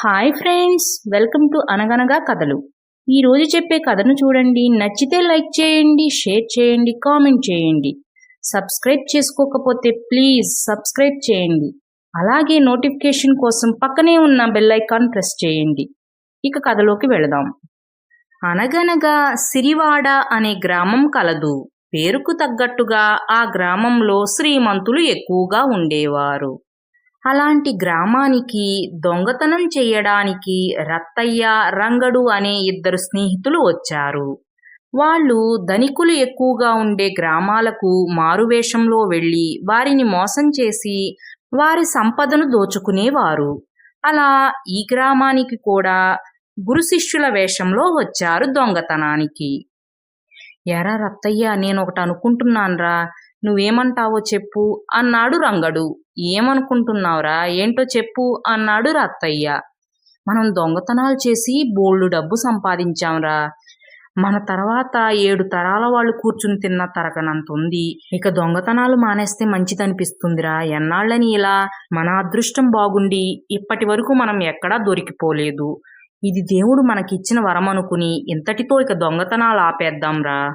Hi friends welcome to అనగనగా కథలు ఈరోజు చెప్పే కథను చూడండి. నచ్చితే లైక్ చేయండి షేర్ చేయండి కామెంట్ చేయండి. సబ్స్క్రైబ్ చేసుకోకపోతే ప్లీజ్ సబ్స్క్రైబ్ చేయండి. అలాగే నోటిఫికేషన్ కోసం పక్కనే ఉన్న బెల్ ఐకాన్ ప్రెస్ చేయండి. ఇక కథలోకి వెళదాం. అనగనగా సిరివాడ అనే గ్రామం కలదు. పేరుకు తగ్గట్టుగా ఆ గ్రామంలో శ్రీమంతులు ఎక్కువగా ఉండేవారు. అలాంటి గ్రామానికి దొంగతనం చేయడానికి రత్తయ్య రంగడు అనే ఇద్దరు స్నేహితులు వచ్చారు. వాళ్ళు ధనికులు ఎక్కువగా ఉండే గ్రామాలకు మారువేషంలో వెళ్ళి వారిని మోసం చేసి వారి సంపదను దోచుకునేవారు. అలా ఈ గ్రామానికి కూడా గురు శిష్యుల వేషంలో వచ్చారు దొంగతనానికి. ఎరా రత్తయ్య నేను ఒకటి అనుకుంటున్నాన్రా నువ్వేమంటావో చెప్పు అన్నాడు రంగడు. ఏమనుకుంటున్నావురా? ఏంటో చెప్పు అన్నాడు రత్తయ్య. మనం దొంగతనాలు చేసి బోల్డు డబ్బు సంపాదించాంరా. మన తర్వాత ఏడు తరాల వాళ్ళు కూర్చుని తిన్న తరగనంత ఉంది ఇక దొంగతనాలు మానేస్తే మంచిదనిపిస్తుందిరా. ఎన్నాళ్ళని ఇలా? మన అదృష్టం బాగుండి ఇప్పటి వరకు మనం ఎక్కడా దొరికిపోలేదు. ఇది దేవుడు మనకిచ్చిన వరం అనుకుని ఇంతటితో ఇక దొంగతనాలు ఆపేద్దాంరా.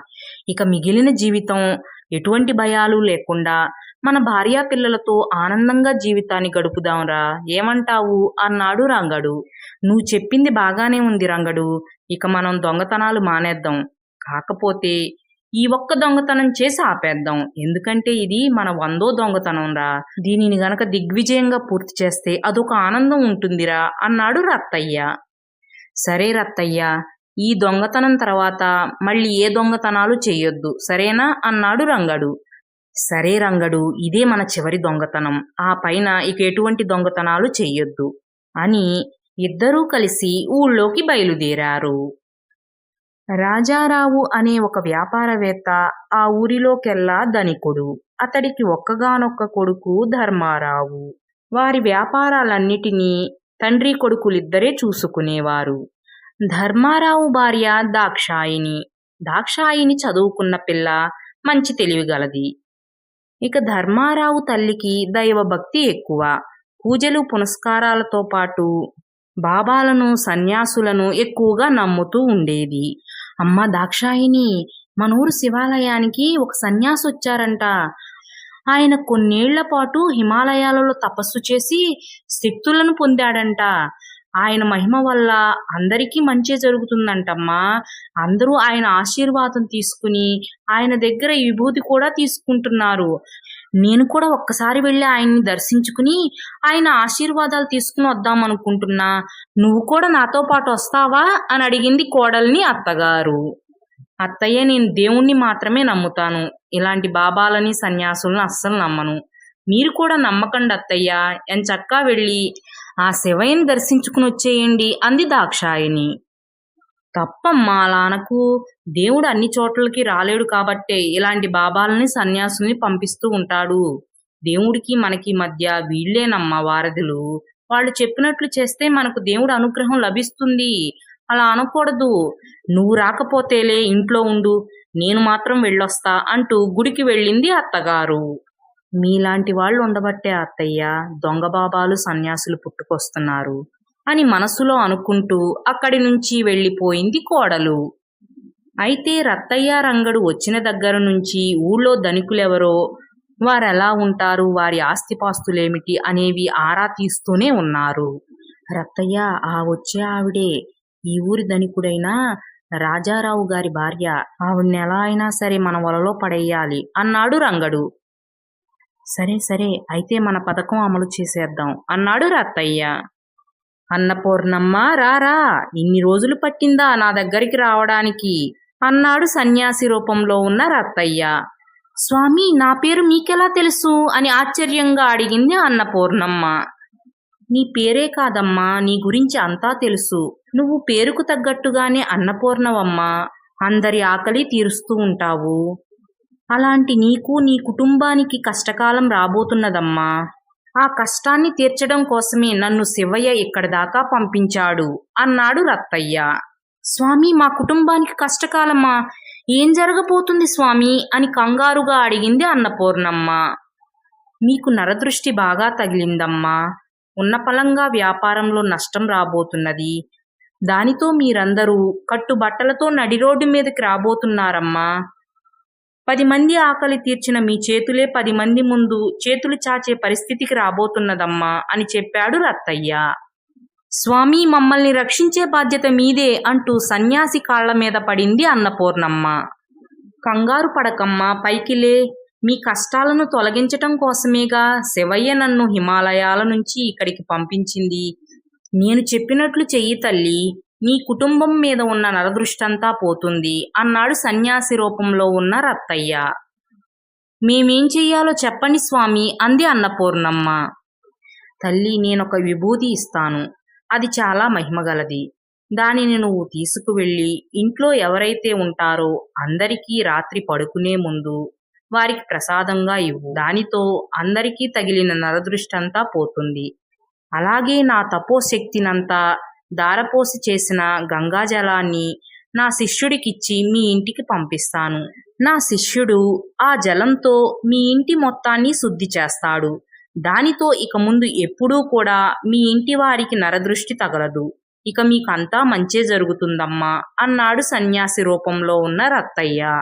ఇక మిగిలిన జీవితం ఎటువంటి భయాలు లేకుండా మన భార్యా పిల్లలతో ఆనందంగా జీవితాన్ని గడుపుదాంరా. ఏమంటావు? అన్నాడు రంగడు. నువ్వు చెప్పింది బాగానే ఉంది రంగడు. ఇక మనం దొంగతనాలు మానేద్దాం. కాకపోతే ఈ ఒక్క దొంగతనం చేసి ఆపేద్దాం. ఎందుకంటే ఇది మన వందో దొంగతనం రా దీనిని గనక దిగ్విజయంగా పూర్తి చేస్తే అదొక ఆనందం ఉంటుందిరా అన్నాడు రత్తయ్య. సరే రత్తయ్య ఈ దొంగతనం తర్వాత మళ్ళీ ఏ దొంగతనాలు చేయొద్దు. సరేనా? అన్నాడు రంగడు. సరే రంగడు ఇదే మన చివరి దొంగతనం. ఆ పైన ఇక ఎటువంటి దొంగతనాలు చెయ్యొద్దు అని ఇద్దరూ కలిసి ఊళ్ళోకి బయలుదేరారు. రాజారావు అనే ఒక వ్యాపారవేత్త ఆ ఊరిలోకెల్లా ధనికుడు. అతడికి ఒక్కగానొక్క కొడుకు ధర్మారావు. వారి వ్యాపారాలన్నిటినీ తండ్రి కొడుకులిద్దరే చూసుకునేవారు. ధర్మారావు భార్య దాక్షాయిని. దాక్షాయిని చదువుకున్న పిల్ల మంచి తెలివిగలది. ఇక ధర్మారావు తల్లికి దైవభక్తి ఎక్కువ. పూజలు పునస్కారాలతో పాటు బాబాలను సన్యాసులను ఎక్కువగా నమ్ముతూ ఉండేది. అమ్మ దాక్షాయిని మనూరు శివాలయానికి ఒక సన్యాసి వచ్చారంట. ఆయన కొన్నేళ్ళ పాటు హిమాలయాలలో తపస్సు చేసి శక్తులను పొందాడంట. ఆయన మహిమ వల్ల అందరికీ మంచి జరుగుతుందంటమ్మా. అందరూ ఆయన ఆశీర్వాదం తీసుకుని ఆయన దగ్గర విభూతి కూడా తీసుకుంటున్నారు. నేను కూడా ఒక్కసారి వెళ్ళి ఆయన్ని దర్శించుకుని ఆయన ఆశీర్వాదాలు తీసుకుని వద్దాం అనుకుంటున్నా. నువ్వు కూడా నాతో పాటు వస్తావా? అని అడిగింది కోడల్ని అత్తగారు. అత్తయ్య నేను దేవుణ్ణి మాత్రమే నమ్ముతాను. ఇలాంటి బాబాలని సన్యాసులను అస్సలు నమ్మను. మీరు కూడా నమ్మకండి అత్తయ్య. ఎంచక్కా వెళ్ళి ఆ శివయ్యని దర్శించుకుని వచ్చేయండి అంది దాక్షాయిని తప్పమ్మా అలా అనకు దేవుడు అన్ని చోట్లకి రాలేడు కాబట్టే ఇలాంటి బాబాలని సన్యాసుల్ని పంపిస్తూ ఉంటాడు. దేవుడికి మనకి మధ్య వీళ్ళేనమ్మా వారధులు. వాళ్ళు చెప్పినట్లు చేస్తే మనకు దేవుడు అనుగ్రహం లభిస్తుంది. అలా అనకూడదు. నువ్వు రాకపోతేలే ఇంట్లో ఉండు నేను మాత్రం వెళ్ళొస్తా అంటూ గుడికి వెళ్ళింది అత్తగారు. మీలాంటి వాళ్ళు ఉండబట్టే అత్తయ్య దొంగ బాబాలు సన్యాసులు పుట్టుకొస్తున్నారు అని మనసులో అనుకుంటూ అక్కడి నుంచి వెళ్ళిపోయింది కోడలు. అయితే రత్తయ్య రంగడు వచ్చిన దగ్గర నుంచి ఊళ్ళో ధనికులెవరో వారెలా ఉంటారు? వారి ఆస్తిపాస్తులేమిటి? అనేవి ఆరా తీస్తూనే ఉన్నారు. రత్తయ్య ఆ వచ్చే ఆవిడే ఈ ఊరి ధనికుడైన? రాజారావు గారి భార్య ఆవిడ్ని ఎలా అయినా సరే మన వలలో పడేయాలి అన్నాడు రంగడు. సరే సరే అయితే మన పథకం అమలు చేసేద్దాం. అన్నాడు రత్తయ్య. అన్నపూర్ణమ్మ రారా ఇన్ని రోజులు పట్టిందా నా దగ్గరికి రావడానికి? అన్నాడు సన్యాసి రూపంలో ఉన్న రత్తయ్య. స్వామి నా పేరు మీకెలా తెలుసు? అని ఆశ్చర్యంగా అడిగింది అన్నపూర్ణమ్మ నీ పేరే కాదమ్మా నీ గురించి అంతా తెలుసు. నువ్వు పేరుకు తగ్గట్టుగానే అన్నపూర్ణవమ్మ. అందరి ఆకలి తీరుస్తూ ఉంటావు. అలాంటి నీకు నీ కుటుంబానికి కష్టకాలం రాబోతున్నదమ్మా. ఆ కష్టాన్ని తీర్చడం కోసమే నన్ను శివయ్య ఇక్కడి దాకా పంపించాడు అన్నాడు రత్తయ్య. స్వామి మా కుటుంబానికి కష్టకాలమా ఏం జరగబోతుంది స్వామి? అని కంగారుగా అడిగింది అన్నపూర్ణమ్మ. మీకు నరదృష్టి బాగా తగిలిందమ్మా. ఉన్న పలంగా వ్యాపారంలో నష్టం రాబోతున్నది. దానితో మీరందరూ కట్టుబట్టలతో నడి రోడ్డు మీదకి రాబోతున్నారమ్మా. పది మంది ఆకలి తీర్చిన మీ చేతులే పది మంది ముందు చేతులు చాచే పరిస్థితికి రాబోతున్నదమ్మా అని చెప్పాడు రత్తయ్య. స్వామి మమ్మల్ని రక్షించే బాధ్యత మీదే అంటూ సన్యాసి కాళ్ళ మీద పడింది అన్నపూర్ణమ్మ. కంగారు పడకమ్మా పైకిలే మీ కష్టాలను తొలగించటం కోసమేగా శివయ్య నన్ను హిమాలయాల నుంచి ఇక్కడికి పంపించింది. నేను చెప్పినట్లు చెయ్యి తల్లి. నీ కుటుంబం మీద ఉన్న నరదృష్టంతా పోతుంది అన్నాడు సన్యాసి రూపంలో ఉన్న రత్తయ్య. మేమేం చెయ్యాలో చెప్పండి స్వామి అంది అన్నపూర్ణమ్మ. తల్లి నేనొక విభూతి ఇస్తాను. అది చాలా మహిమగలది దానిని నువ్వు తీసుకువెళ్ళి ఇంట్లో ఎవరైతే ఉంటారో అందరికీ రాత్రి పడుకునే ముందు వారికి ప్రసాదంగా ఇవ్వు. దానితో అందరికీ తగిలిన నరదృష్టంతా పోతుంది. అలాగే నా తపోశక్తినంతా దారపోసి చేసిన గంగాజలాన్ని నా శిష్యుడికిచ్చి మీ ఇంటికి పంపిస్తాను. నా శిష్యుడు ఆ జలంతో మీ ఇంటి మొత్తాన్ని శుద్ధి చేస్తాడు. దానితో ఇక ముందు ఎప్పుడూ కూడా మీ ఇంటి వారికి నరదృష్టి తగలదు. ఇక మీకంతా మంచే జరుగుతుందమ్మా అన్నాడు సన్యాసి రూపంలో ఉన్న రత్తయ్య.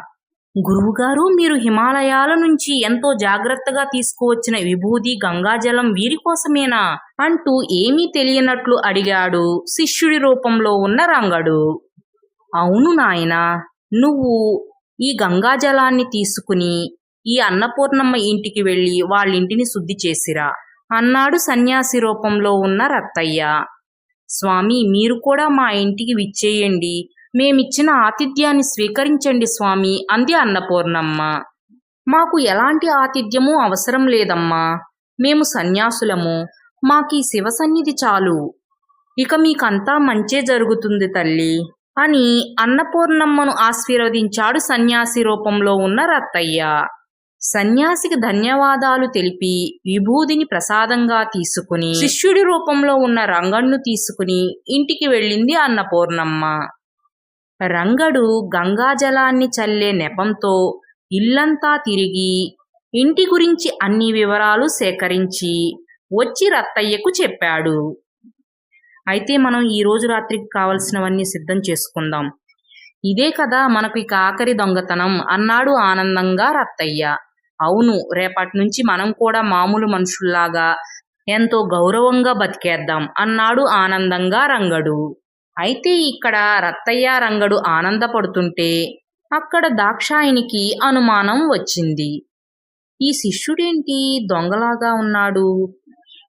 గురువుగారు మీరు హిమాలయాల నుంచి ఎంతో జాగ్రత్తగా తీసుకువచ్చిన విభూది గంగాజలం వీరి కోసమేనా? అంటూ ఏమీ తెలియనట్లు అడిగాడు శిష్యుడి రూపంలో ఉన్న రంగడు. అవును నాయన నువ్వు ఈ గంగాజలాన్ని తీసుకుని ఈ అన్నపూర్ణమ్మ ఇంటికి వెళ్ళి వాళ్ళింటిని శుద్ధి చేసిరా అన్నాడు సన్యాసి రూపంలో ఉన్న రత్తయ్య. స్వామి మీరు కూడా మా ఇంటికి విచ్చేయండి మేమిచ్చిన ఆతిథ్యాన్ని స్వీకరించండి స్వామి అంది అన్నపూర్ణమ్మ. మాకు ఎలాంటి ఆతిథ్యమూ అవసరం లేదమ్మా. మేము సన్యాసులము. మాకీ శివ సన్నిధి చాలు. ఇక మీకంతా మంచే జరుగుతుంది తల్లి అని అన్నపూర్ణమ్మను ఆశీర్వదించాడు సన్యాసి రూపంలో ఉన్న రత్తయ్య. సన్యాసికి ధన్యవాదాలు తెలిపి విభూదిని ప్రసాదంగా తీసుకుని శిష్యుడి రూపంలో ఉన్న రంగణ్ణు తీసుకుని ఇంటికి వెళ్ళింది అన్నపూర్ణమ్మ. రంగడు గంగాజలాన్ని చల్లే నెపంతో ఇల్లంతా తిరిగి ఇంటి గురించి అన్ని వివరాలు సేకరించి వచ్చి రత్తయ్యకు చెప్పాడు. అయితే మనం ఈ రోజు రాత్రికి కావలసినవన్నీ సిద్ధం చేసుకుందాం. ఇదే కదా మనకు ఇక ఆఖరి దొంగతనం అన్నాడు ఆనందంగా రత్తయ్య. అవును రేపటి నుంచి మనం కూడా మామూలు మనుషుల్లాగా ఎంతో గౌరవంగా బతికేద్దాం అన్నాడు ఆనందంగా రంగడు. అయితే ఇక్కడ రత్తయ్య రంగడు ఆనందపడుతుంటే అక్కడ దాక్షాయినికి అనుమానం వచ్చింది. ఈ శిష్యుడేంటి? దొంగలాగా ఉన్నాడు.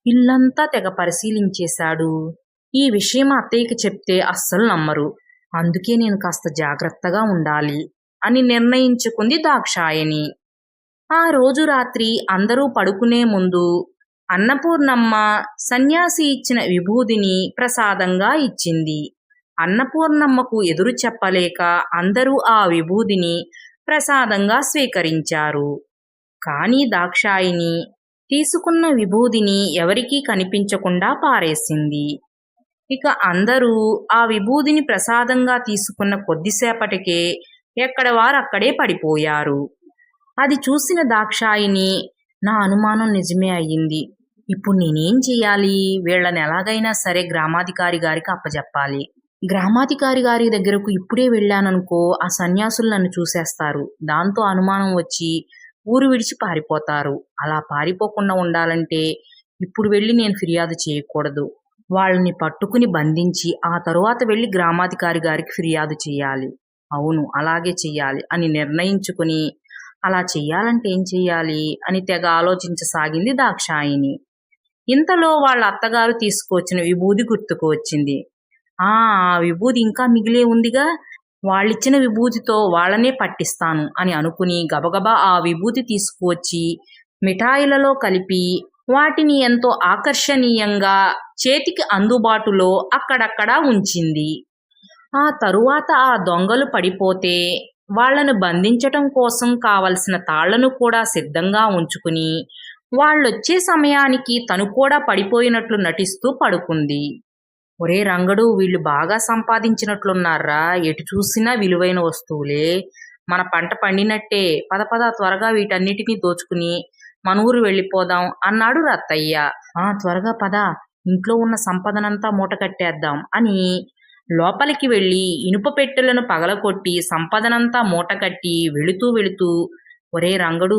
ఇల్లంతా తెగ పరిశీలించేశాడు. ఈ విషయం అత్తయ్యకి చెప్తే అస్సలు నమ్మరు. అందుకే నేను కాస్త జాగ్రత్తగా ఉండాలి అని నిర్ణయించుకుంది దాక్షాయని ఆ రోజు రాత్రి అందరూ పడుకునే ముందు అన్నపూర్ణమ్మ సన్యాసి ఇచ్చిన విభూదిని ప్రసాదంగా ఇచ్చింది. అన్నపూర్ణమ్మకు ఎదురు చెప్పలేక అందరూ ఆ విభూదిని ప్రసాదంగా స్వీకరించారు. కానీ దాక్షాయిని తీసుకున్న విభూదిని ఎవరికీ కనిపించకుండా పారేసింది. ఇక అందరూ ఆ విభూదిని ప్రసాదంగా తీసుకున్న కొద్దిసేపటికే ఎక్కడ వారు అక్కడే పడిపోయారు. అది చూసిన దాక్షాయిని నా అనుమానం నిజమే అయ్యింది. ఇప్పుడు నేనేం చేయాలి? వీళ్ళని ఎలాగైనా సరే గ్రామాధికారి గారికి అప్పజెప్పాలి. గ్రామాధికారి గారి దగ్గరకు ఇప్పుడే వెళ్ళాననుకో ఆ సన్యాసులు నన్ను చూసేస్తారు. దాంతో అనుమానం వచ్చి ఊరు విడిచి పారిపోతారు. అలా పారిపోకుండా ఉండాలంటే ఇప్పుడు వెళ్ళి నేను ఫిర్యాదు చేయకూడదు. వాళ్ళని పట్టుకుని బంధించి ఆ తరువాత వెళ్ళి గ్రామాధికారి గారికి ఫిర్యాదు చేయాలి. అవును అలాగే చెయ్యాలి అని నిర్ణయించుకుని అలా చెయ్యాలంటే ఏం చెయ్యాలి? అని తెగ ఆలోచించసాగింది దాక్షాయిని ఇంతలో వాళ్ళ అత్తగారు తీసుకొచ్చిన విభూది గుర్తుకు వచ్చింది. ఆ ఆ విభూది ఇంకా మిగిలే ఉందిగా. వాళ్ళిచ్చిన విభూతితో వాళ్ళనే పట్టిస్తాను అని అనుకుని గబగబా ఆ విభూతి తీసుకువచ్చి మిఠాయిలలో కలిపి వాటిని ఎంతో ఆకర్షణీయంగా చేతికి అందుబాటులో అక్కడక్కడా ఉంచింది. ఆ తరువాత ఆ దొంగలు పడిపోతే వాళ్ళను బంధించటం కోసం కావలసిన తాళ్ళను కూడా సిద్ధంగా ఉంచుకుని వాళ్ళొచ్చే సమయానికి తను కూడా పడిపోయినట్లు నటిస్తూ పడుకుంది. ఒరే రంగడు వీళ్ళు బాగా సంపాదించినట్లున్నారా? ఎటు చూసినా విలువైన వస్తువులే. మన పంట పండినట్టే. పద పద త్వరగా వీటన్నిటినీ దోచుకుని మన ఊరు వెళ్ళిపోదాం అన్నాడు రత్తయ్య. ఆ త్వరగా పద. ఇంట్లో ఉన్న సంపదనంతా మూట కట్టేద్దాం అని లోపలికి వెళ్ళి ఇనుప పెట్టెలను పగలకొట్టి సంపదనంతా మూట కట్టి వెళుతూ వెళుతూ ఒరే రంగడు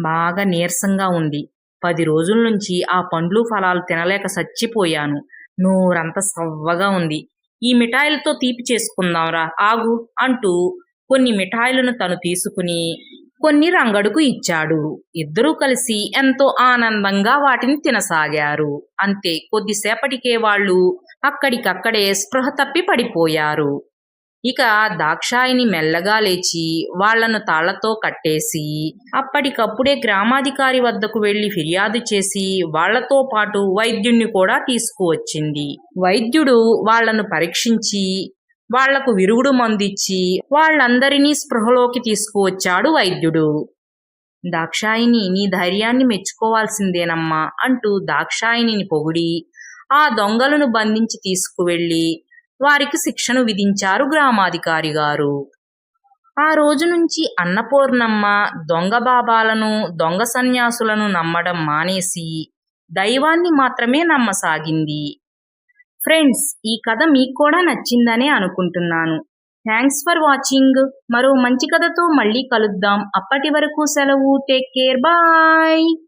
బాగా నీరసంగా ఉంది. పది రోజుల నుంచి ఆ పండ్లు ఫలాలు తినలేక చచ్చిపోయాను. నోరంతా సవ్వగా ఉంది. ఈ మిఠాయిలతో తీపి చేసుకుందాంరా ఆగు అంటూ కొన్ని మిఠాయిలను తను తీసుకుని కొన్ని రంగడుకు ఇచ్చాడు. ఇద్దరూ కలిసి ఎంతో ఆనందంగా వాటిని తినసాగారు. అంతే కొద్దిసేపటికే వాళ్ళు అక్కడికక్కడే స్పృహ తప్పి పడిపోయారు. ఇక దాక్షాయిని మెల్లగా లేచి వాళ్ళను తాళ్ళతో కట్టేసి అప్పటికప్పుడే గ్రామాధికారి వద్దకు వెళ్ళి ఫిర్యాదు చేసి వాళ్ళతో పాటు వైద్యుణ్ణి కూడా తీసుకువచ్చింది. వైద్యుడు వాళ్ళను పరీక్షించి వాళ్ళకు విరుగుడు మందిచ్చి వాళ్ళందరినీ స్పృహలోకి తీసుకువచ్చాడు వైద్యుడు. దాక్షాయిని నీ ధైర్యాన్ని మెచ్చుకోవాల్సిందేనమ్మా అంటూ దాక్షాయిని పొగిడి ఆ దొంగలను బంధించి తీసుకువెళ్ళి వారికి శిక్షను విధించారు గ్రామాధికారి గారు. ఆ రోజు నుంచి అన్నపూర్ణమ్మ దొంగ బాబాలను దొంగ సన్యాసులను నమ్మడం మానేసి దైవాన్ని మాత్రమే నమ్మసాగింది. ఫ్రెండ్స్ ఈ కథ మీకు కూడా నచ్చిందనే అనుకుంటున్నాను. Thanks for watching. మరో మంచి కథతో మళ్ళీ కలుద్దాం. అప్పటి వరకు సెలవు. Take care. బాయ్.